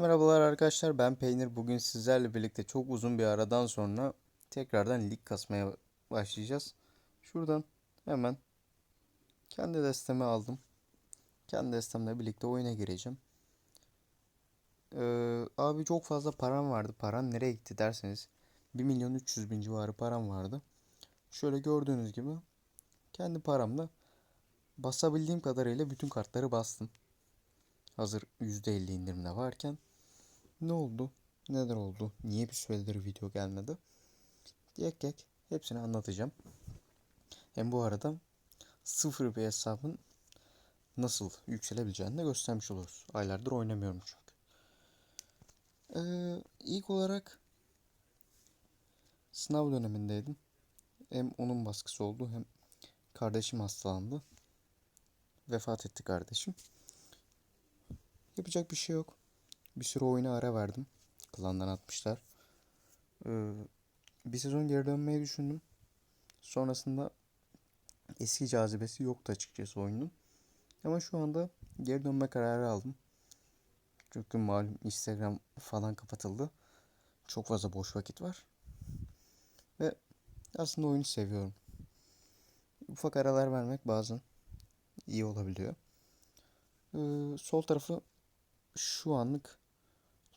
Merhabalar arkadaşlar ben Peynir. Bugün sizlerle birlikte çok uzun bir aradan sonra tekrardan lig kasmaya başlayacağız. Şuradan hemen kendi destemi aldım. Kendi destemle birlikte oyuna gireceğim. Ee, abi çok fazla param vardı. Paran nereye gitti derseniz 1 milyon 300 bin civarı param vardı. Şöyle gördüğünüz gibi kendi paramla basabildiğim kadarıyla bütün kartları bastım. Hazır %50 indirimde varken. Ne oldu? Neden oldu? Niye bir süredir video gelmedi? Tek tek hepsini anlatacağım. Hem bu arada sıfır bir hesabın nasıl yükselebileceğini de göstermiş oluruz. Aylardır oynamıyorum çünkü. Ee, ilk olarak sınav dönemindeydim. Hem onun baskısı oldu hem kardeşim hastalandı. Vefat etti kardeşim. Yapacak bir şey yok. Bir süre oyuna ara verdim. Klandan atmışlar. Ee, bir sezon geri dönmeyi düşündüm. Sonrasında eski cazibesi yoktu açıkçası oyunun. Ama şu anda geri dönme kararı aldım. Çünkü malum Instagram falan kapatıldı. Çok fazla boş vakit var. Ve aslında oyunu seviyorum. Ufak aralar vermek bazen iyi olabiliyor. Ee, sol tarafı şu anlık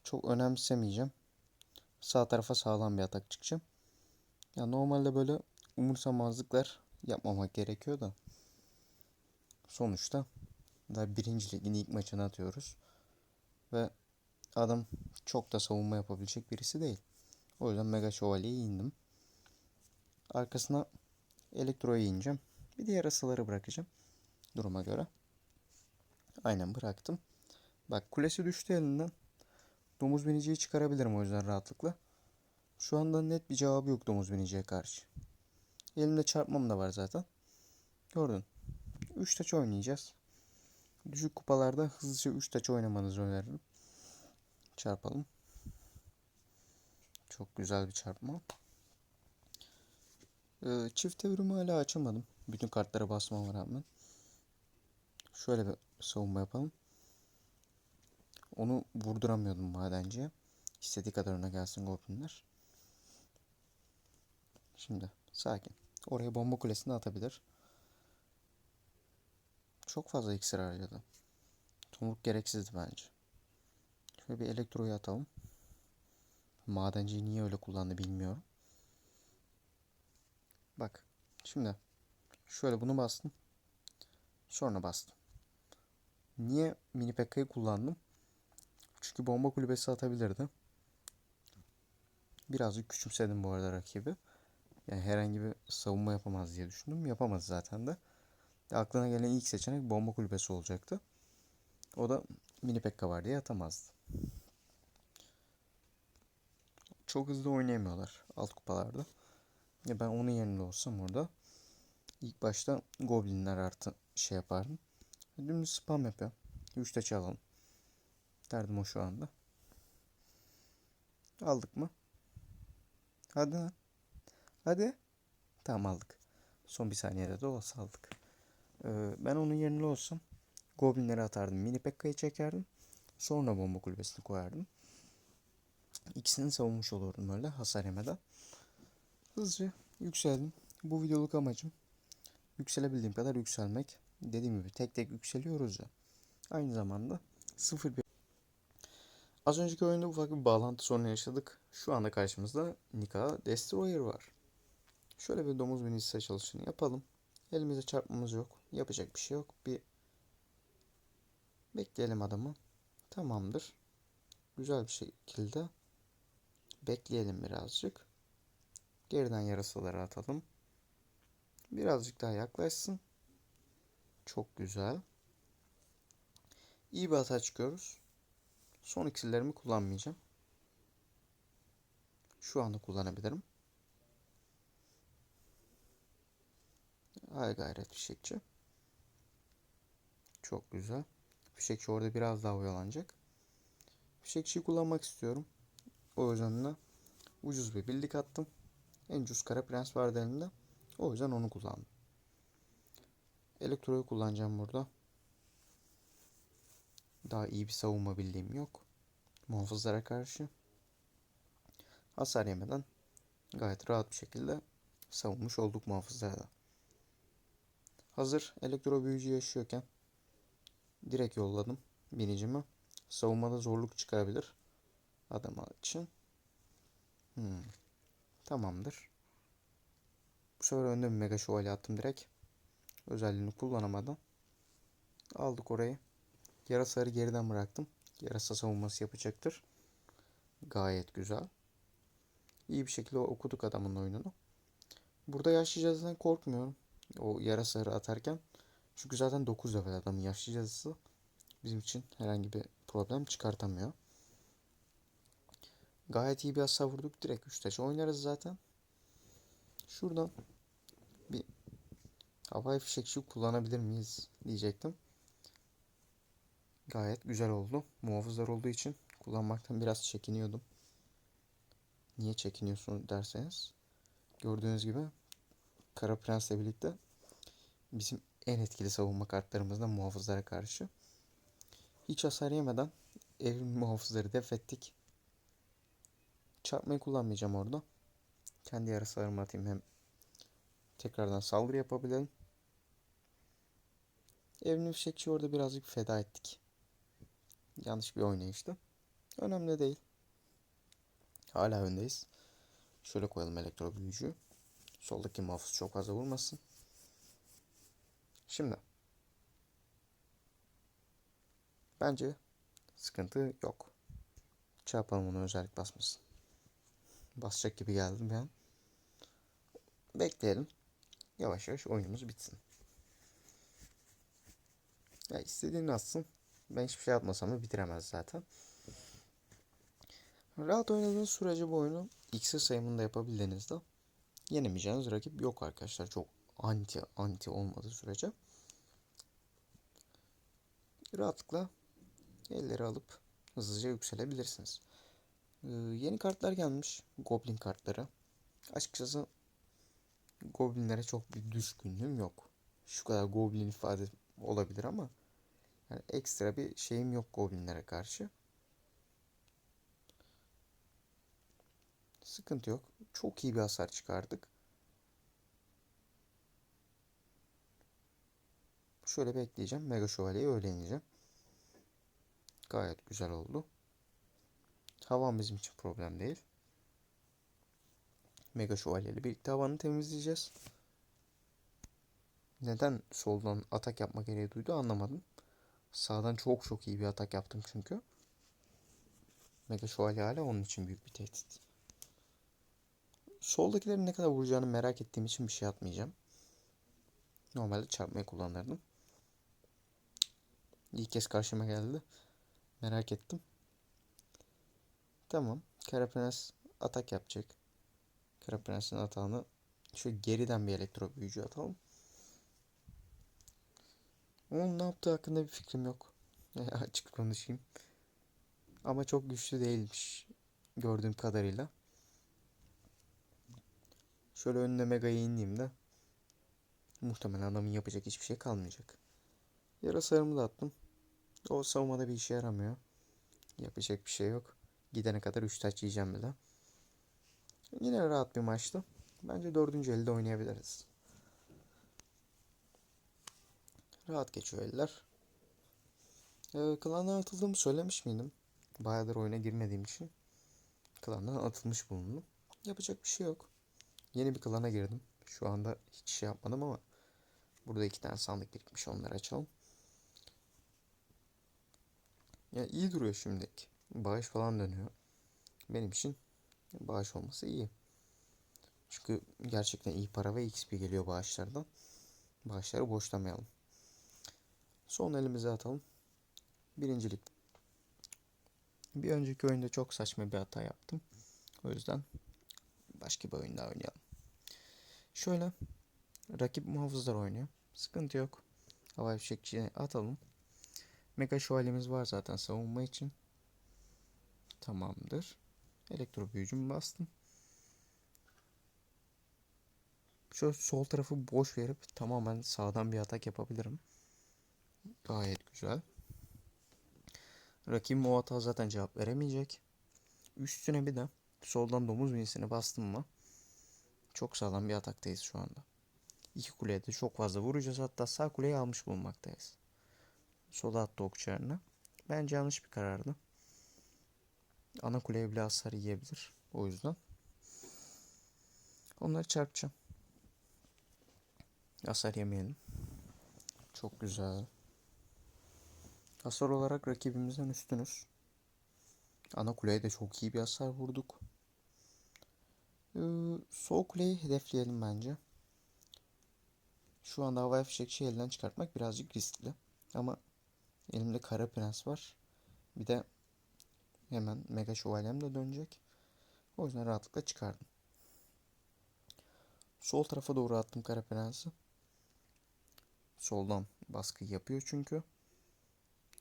çok önemsemeyeceğim. Sağ tarafa sağlam bir atak çıkacağım. Ya normalde böyle umursamazlıklar yapmamak gerekiyor da. Sonuçta da birinci ligin ilk maçını atıyoruz. Ve adam çok da savunma yapabilecek birisi değil. O yüzden Mega Şövalye'ye indim. Arkasına Elektro'ya ineceğim. Bir diğer asaları bırakacağım. Duruma göre. Aynen bıraktım. Bak kulesi düştü elinden. Domuz biniciyi çıkarabilirim o yüzden rahatlıkla. Şu anda net bir cevabı yok domuz biniciye karşı. Elimde çarpmam da var zaten. Gördün. 3 taç oynayacağız. Düşük kupalarda hızlıca 3 taç oynamanızı öneririm. Çarpalım. Çok güzel bir çarpma. Ee, çift evrimi hala açamadım. Bütün kartlara basmama rağmen. Şöyle bir savunma yapalım. Onu vurduramıyordum madenciye. İstediği kadar öne gelsin goblinler. Şimdi sakin. Oraya bomba kulesini atabilir. Çok fazla iksir harcadı. Tomruk gereksizdi bence. Şöyle bir elektroyu atalım. Madenciyi niye öyle kullandı bilmiyorum. Bak. Şimdi şöyle bunu bastım. Sonra bastım. Niye mini pekka'yı kullandım? Çünkü bomba kulübesi atabilirdi. Birazcık küçümsedim bu arada rakibi. Yani herhangi bir savunma yapamaz diye düşündüm. Yapamaz zaten de. Aklına gelen ilk seçenek bomba kulübesi olacaktı. O da mini pekka var diye atamazdı. Çok hızlı oynayamıyorlar alt kupalarda. Ya ben onun yerinde olsam orada ilk başta goblinler artı şey yapardım. Dümdüz spam yapıyor. 3 taç alalım. Derdim o şu anda. Aldık mı? Hadi. Hadi. Tamam aldık. Son bir saniyede de olsa aldık. Ee, ben onun yerinde olsam Goblinleri atardım. Mini Pekka'yı çekerdim. Sonra bomba kulübesini koyardım. İkisini savunmuş olurdum öyle hasar yemeden. Hızlıca yükseldim. Bu videoluk amacım yükselebildiğim kadar yükselmek. Dediğim gibi tek tek yükseliyoruz ya. Aynı zamanda 0 bir Az önceki oyunda ufak bir bağlantı sorunu yaşadık. Şu anda karşımızda Nika Destroyer var. Şöyle bir domuz minisine çalışını yapalım. Elimize çarpmamız yok. Yapacak bir şey yok. Bir bekleyelim adamı. Tamamdır. Güzel bir şekilde bekleyelim birazcık. Geriden yarasaları atalım. Birazcık daha yaklaşsın. Çok güzel. İyi bir hata çıkıyoruz. Son iksirlerimi kullanmayacağım. Şu anda kullanabilirim. Ay gayret fişekçi. Çok güzel. Fişekçi orada biraz daha oyalanacak. Fişekçiyi kullanmak istiyorum. O yüzden de ucuz bir birlik attım. En ucuz kara prens vardı elimde. O yüzden onu kullandım. Elektroyu kullanacağım burada. Daha iyi bir savunma bildiğim yok. muhafızlara karşı. Hasar yemeden gayet rahat bir şekilde savunmuş olduk muhafızlara da. Hazır elektro büyücü yaşıyorken direkt yolladım binicimi. Savunmada zorluk çıkarabilir adam için. Hmm. Tamamdır. Bu sefer önde bir mega şövalye attım direkt. Özelliğini kullanamadan. Aldık orayı. Yarasarı geriden bıraktım. Yarasa savunması yapacaktır. Gayet güzel. İyi bir şekilde okuduk adamın oyununu. Burada yaşlı cadıdan korkmuyorum. O yarasarı atarken. Çünkü zaten 9 level adamın yaşlı cadısı. Bizim için herhangi bir problem çıkartamıyor. Gayet iyi bir hasar vurduk. Direkt 3 taşı oynarız zaten. Şuradan bir havai fişekçi kullanabilir miyiz diyecektim. Gayet güzel oldu. Muhafızlar olduğu için kullanmaktan biraz çekiniyordum. Niye çekiniyorsun derseniz. Gördüğünüz gibi Kara Prens'le birlikte bizim en etkili savunma kartlarımızdan muhafızlara karşı. Hiç hasar yemeden evin muhafızları def ettik. Çarpmayı kullanmayacağım orada. Kendi yarısalarımı atayım hem tekrardan saldırı yapabilelim. Evini fişekçi orada birazcık feda ettik. Yanlış bir oynayıştı. Önemli değil. Hala öndeyiz. Şöyle koyalım elektro büyücüyü. Soldaki muhafız çok fazla vurmasın. Şimdi. Bence sıkıntı yok. Çarpalım onu özellik basmasın. Basacak gibi geldim ben. Bekleyelim. Yavaş yavaş oyunumuz bitsin. Ya istediğini atsın. Ben hiçbir şey atmasam da bitiremez zaten. Rahat oynadığınız sürece bu oyunu iksir sayımında yapabildiğinizde yenemeyeceğiniz rakip yok arkadaşlar. Çok anti anti olmadığı sürece. Rahatlıkla elleri alıp hızlıca yükselebilirsiniz. Ee, yeni kartlar gelmiş. Goblin kartları. Açıkçası Goblinlere çok bir düşkünlüğüm yok. Şu kadar Goblin ifade olabilir ama yani ekstra bir şeyim yok Goblinlere karşı. Sıkıntı yok. Çok iyi bir hasar çıkardık. Şöyle bekleyeceğim. Mega Şövalye'yi öyle ineceğim. Gayet güzel oldu. Havan bizim için problem değil. Mega Şövalye ile birlikte havanı temizleyeceğiz. Neden soldan atak yapma gereği duydu anlamadım. Sağdan çok çok iyi bir atak yaptım çünkü. Mega Şövalye hala onun için büyük bir tehdit. Soldakilerin ne kadar vuracağını merak ettiğim için bir şey atmayacağım. Normalde çarpmayı kullanırdım. İlk kez karşıma geldi. Merak ettim. Tamam. Kara atak yapacak. Kara atağını şu geriden bir elektro büyücü atalım. Onun ne yaptığı hakkında bir fikrim yok. Açık konuşayım. Ama çok güçlü değilmiş. Gördüğüm kadarıyla. Şöyle önüne Mega'yı indiğimde muhtemelen adamın yapacak hiçbir şey kalmayacak. Yarasarımı da attım. O savunmada bir işe yaramıyor. Yapacak bir şey yok. Gidene kadar 3 taç yiyeceğim bile. Yine rahat bir maçtı. Bence dördüncü elde oynayabiliriz. Rahat geçiyor eller. Ee, klandan atıldığımı söylemiş miydim? Bayağıdır oyuna girmediğim için. Klandan atılmış bulundum. Yapacak bir şey yok. Yeni bir klana girdim. Şu anda hiç şey yapmadım ama burada iki tane sandık birikmiş onları açalım. Ya iyi duruyor şimdilik. Bağış falan dönüyor. Benim için bağış olması iyi. Çünkü gerçekten iyi para ve XP geliyor bağışlardan. Bağışları boşlamayalım. Son elimize atalım. Birincilik. Bir önceki oyunda çok saçma bir hata yaptım. O yüzden başka bir oyun daha oynayalım. Şöyle rakip muhafızlar oynuyor. Sıkıntı yok. Havai fişekçiye atalım. Mega şövalyemiz var zaten savunma için. Tamamdır. Elektro büyücümü bastım. Şöyle sol tarafı boş verip tamamen sağdan bir atak yapabilirim. Gayet güzel. Rakibim o hata zaten cevap veremeyecek. Üstüne bir de soldan domuz minisini bastım mı çok sağlam bir ataktayız şu anda. İki kuleye de çok fazla vuracağız. Hatta sağ kuleyi almış bulunmaktayız. Sola attı okçularına. Bence yanlış bir karardı. Ana kuleye bile hasar yiyebilir. O yüzden. Onları çarpacağım. Hasar yemeyelim. Çok güzel. Hasar olarak rakibimizden üstünüz. Ana kuleye de çok iyi bir hasar vurduk. Ee, sol kuleyi hedefleyelim bence. Şu anda havai fişekçi elden çıkartmak birazcık riskli. Ama elimde kara prens var. Bir de hemen mega şövalyem de dönecek. O yüzden rahatlıkla çıkardım. Sol tarafa doğru attım kara prensi. Soldan baskı yapıyor çünkü.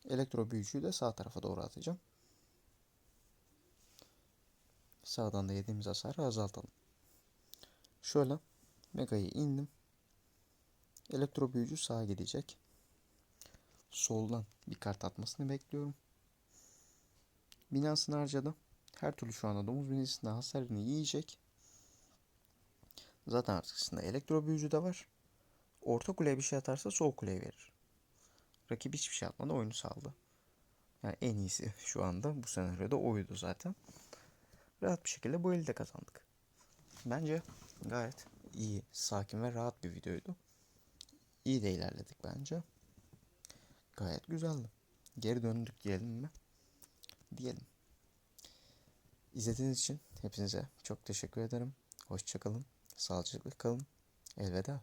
Elektro büyücüyü de sağ tarafa doğru atacağım. Sağdan da yediğimiz hasarı azaltalım. Şöyle Mega'yı indim. Elektro büyücü sağa gidecek. Soldan bir kart atmasını bekliyorum. Binasını harcadı. Her türlü şu anda domuz binisinde hasarını yiyecek. Zaten arkasında elektro büyücü de var. Orta kuleye bir şey atarsa sol kuleye verir. Rakip hiçbir şey atmadı oyunu saldı. Yani en iyisi şu anda bu senaryoda oydu zaten. Rahat bir şekilde bu eli de kazandık. Bence gayet iyi, sakin ve rahat bir videoydu. İyi de ilerledik bence. Gayet güzeldi. Geri döndük diyelim mi? Diyelim. İzlediğiniz için hepinize çok teşekkür ederim. Hoşçakalın. Sağlıcakla kalın. Elveda.